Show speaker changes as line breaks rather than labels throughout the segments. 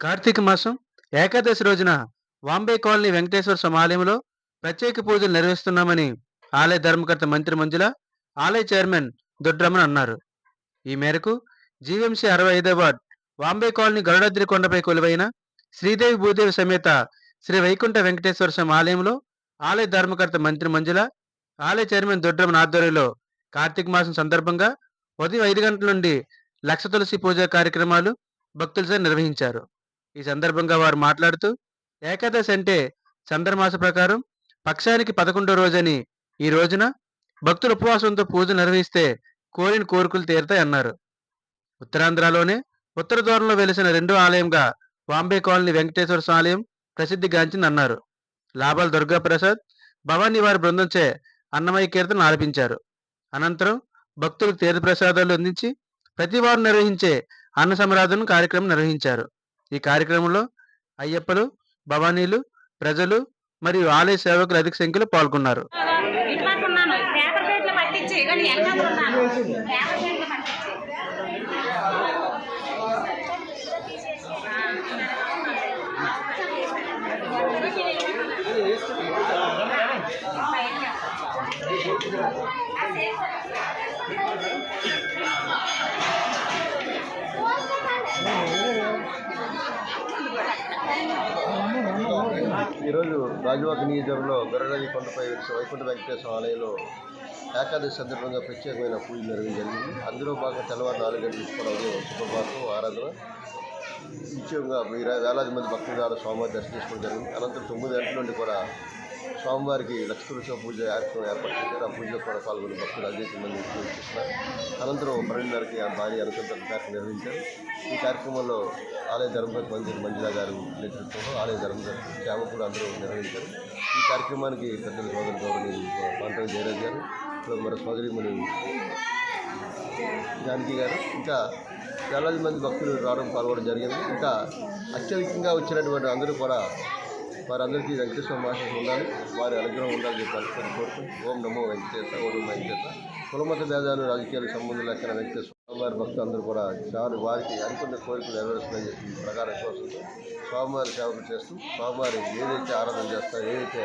కార్తీక మాసం ఏకాదశి రోజున వాంబే కాలనీ వెంకటేశ్వర స్వామి ఆలయంలో ప్రత్యేక పూజలు నిర్వహిస్తున్నామని ఆలయ ధర్మకర్త మంత్రి మంజుల ఆలయ చైర్మన్ దొడ్రమన్ అన్నారు. ఈ మేరకు జీవీఎంసీ అరవై ఐదవ వార్డ్ వాంబే కాలనీ గరుడాద్రి కొండపై కొలువైన శ్రీదేవి భూదేవి సమేత శ్రీ వైకుంఠ వెంకటేశ్వర స్వామి ఆలయంలో ఆలయ ధర్మకర్త మంత్రి మంజుల ఆలయ చైర్మన్ దొడ్రమన్ ఆధ్వర్యంలో కార్తీక మాసం సందర్భంగా ఉదయం ఐదు గంటల నుండి లక్ష తులసి పూజ కార్యక్రమాలు భక్తులతో నిర్వహించారు. ఈ సందర్భంగా వారు మాట్లాడుతూ ఏకాదశి అంటే చంద్రమాస ప్రకారం పక్షానికి పదకొండో రోజని ఈ రోజున భక్తులు ఉపవాసంతో పూజ నిర్వహిస్తే కోరిన కోరికలు తీరుతాయి అన్నారు. ఉత్తరాంధ్రలోనే ఉత్తర ద్వారంలో వెలిసిన రెండో ఆలయంగా బాంబే కాలనీ వెంకటేశ్వర స్వామి ఆలయం ప్రసిద్ధిగాంచింది అన్నారు. లాభాల దుర్గాప్రసాద్ భవానీ వారి బృందంచే అన్నమయ్య కీర్తన ఆలపించారు. అనంతరం భక్తులకు తీర్థ ప్రసాదాలు అందించి ప్రతి వారం నిర్వహించే అన్న సమరాధన కార్యక్రమం నిర్వహించారు. ఈ కార్యక్రమంలో అయ్యప్పలు భవానీలు ప్రజలు మరియు ఆలయ సేవకులు అధిక సంఖ్యలో పాల్గొన్నారు.
ఇటుపక్క
ఈరోజు రాజువాక నియోజకవర్గంలో గరుడని కొండపై వెలిసిన వైకుంఠ వెంకటేశ్వర ఆలయంలో ఏకాదశి సందర్భంగా ప్రత్యేకమైన పూజలు నిర్వహించడం జరిగింది. అందులో భాగంగా తెల్లవారు నాలుగు గంటలు కూడా ఉదయం శుభభాతం ఆరాధన. నిత్యంగా వీర- వేలాది మంది భక్తులు ద్వారా స్వామివారి దర్శనం చేసుకోవడం జరిగింది. అనంతరం తొమ్మిది గంటల నుండి కూడా స్వామివారికి లక్ష పూజ కార్యక్రమం ఏర్పాటు చేశారు. ఆ పూజలో కూడా పాల్గొని భక్తులు అనేక మంది చేస్తున్నారు. అనంతరం పన్నెండున్నరకి ఆ భారీ అనుసంధాన కార్యక్రమం నిర్వహించారు. ఈ కార్యక్రమంలో ఆలయ ధర్మపతి మందిర్ మంజులా గారు నేతృత్వంలో ఆలయ ధర్మపతి శ్యామ కూడా అందరూ నిర్వహించారు. ఈ కార్యక్రమానికి పెద్దల సోదరు గౌరవని పాంటవ జయరాజ్ గారు ఇప్పుడు మరో సోదరిమణి జానకి గారు ఇంకా వేలాది మంది భక్తులు రావడం పాల్గొనడం జరిగింది. ఇంకా అత్యధికంగా వచ్చినటువంటి అందరూ కూడా వారందరికీ వెంకటేశ్వర మహాశయం ఉండాలి. వారి అనుగ్రహం ఉండాలని చెప్పాలి. కొన్ని కోరుకుంటూ ఓం నమో వెంకటేశ్వర ఓం నమో వెంకటేశ్వర కులమత భేదాలు రాజకీయాలకు సంబంధం లేకుండా వెంకటేశ్వర స్వామివారి భక్తులు అందరూ కూడా చాలు వారికి అనుకున్న కోరికలు నెరవేరుస్తుందని చెప్పి ప్రకారం కోరుకుంటూ స్వామివారి సేవలు చేస్తూ స్వామివారి ఏదైతే ఆరాధన చేస్తారో ఏదైతే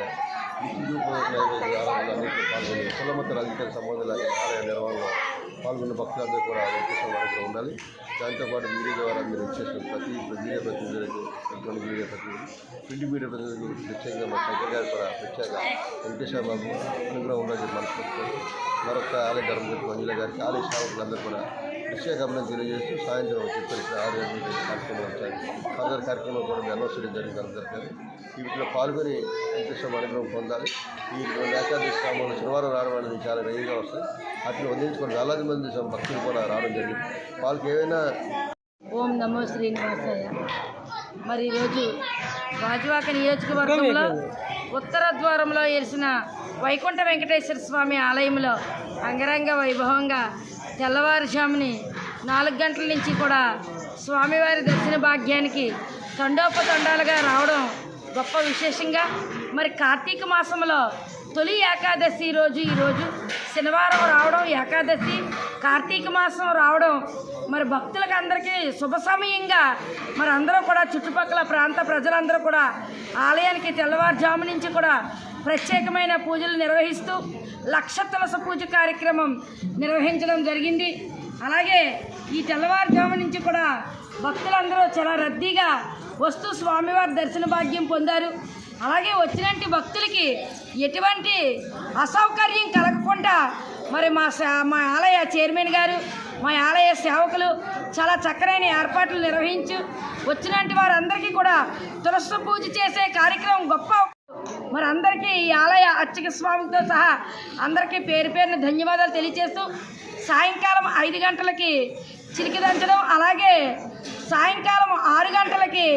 నైవేద్య ఆరాధన అన్నింటిలో పాల్గొని కులమత రాజకీయాలకు సంబంధం ఆలయ నిర్వహణలో పాల్గొన్న భక్తులందరూ కూడా వెంకటేశ్వర వారికి ఉండాలి. దాంతోపాటు మీడియా ద్వారా మీరు వచ్చేసిన ప్రతి మీడియా ప్రతినిధులకు ఎలక్ట్రానిక్ మీడియా ప్రతినిధులు ప్రింట్ మీడియా ప్రతినిధులకు ప్రత్యేకంగా మా శంకర్ గారు కూడా ప్రత్యేక వెంకటేశ్వర బాబు అనుగ్రహం ఉండాలని చెప్పి మనస్ఫూర్తి మరొక ఆలయ ధర్మపతి మంజుల గారికి ఆలయ సేవకులందరూ కూడా ప్రత్యేక తెలియజేస్తూ సాయంత్రం చెప్పేసి ఆరు గంటలకు కార్యక్రమం వచ్చాయి. ఫర్దర్ కార్యక్రమం కూడా మేము అనౌన్స్ చేయడం జరిగింది వీటిలో పాల్గొని వెంకటేశ్వర అనుగ్రహం పొందాలి. ఈ ఏకాదశి క్రమంలో శనివారం రావడం అనేది చాలా వేగంగా వస్తాయి అట్లా వదిలించుకొని వేలాది మంది భక్తులు కూడా రావడం జరిగింది. వాళ్ళకి ఏమైనా
ఓం నమో శ్రీనివాసయ్య మరి ఈరోజు రాజువాక నియోజకవర్గంలో ఉత్తర ద్వారంలో వెలిసిన వైకుంఠ వెంకటేశ్వర స్వామి ఆలయంలో అంగరంగ వైభవంగా తెల్లవారుజాముని నాలుగు గంటల నుంచి కూడా స్వామివారి దర్శన భాగ్యానికి తండోపతండాలుగా రావడం గొప్ప విశేషంగా. మరి కార్తీక మాసంలో తొలి ఏకాదశి రోజు ఈరోజు శనివారం రావడం ఏకాదశి. కార్తీక మాసం రావడం మరి భక్తులకు అందరికీ శుభ సమయంగా మరి అందరూ కూడా చుట్టుపక్కల ప్రాంత ప్రజలందరూ కూడా ఆలయానికి తెల్లవారుజాము నుంచి కూడా ప్రత్యేకమైన పూజలు నిర్వహిస్తూ లక్ష తులస పూజ కార్యక్రమం నిర్వహించడం జరిగింది. అలాగే ఈ తెల్లవారుజాము నుంచి కూడా భక్తులందరూ చాలా రద్దీగా వస్తూ స్వామివారి దర్శన భాగ్యం పొందారు. అలాగే వచ్చినటువంటి భక్తులకి ఎటువంటి అసౌకర్యం కలగకుండా మరి మా మా ఆలయ చైర్మన్ గారు మా ఆలయ సేవకులు చాలా చక్కనైన ఏర్పాట్లు నిర్వహించు వచ్చినటువంటి వారందరికీ కూడా తులసి పూజ చేసే కార్యక్రమం గొప్ప మరి అందరికీ ఈ ఆలయ అర్చక స్వామితో సహా అందరికీ పేరు పేరున ధన్యవాదాలు తెలియజేస్తూ సాయంకాలం ఐదు గంటలకి చిలికిదంచడం అలాగే సాయంకాలం ఆరు గంటలకి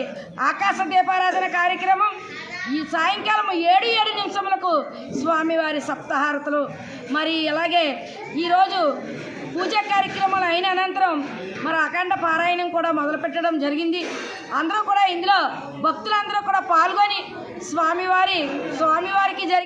ఆకాశ దీపారాధన కార్యక్రమం ఈ సాయంకాలం ఏడు ఏడు నిమిషములకు స్వామివారి సప్తహారతులు. మరి అలాగే ఈరోజు పూజా కార్యక్రమాలు అయిన అనంతరం మరి అఖండ పారాయణం కూడా మొదలుపెట్టడం జరిగింది. అందరూ కూడా ఇందులో భక్తులందరూ కూడా పాల్గొని స్వామివారి స్వామివారికి జరిగి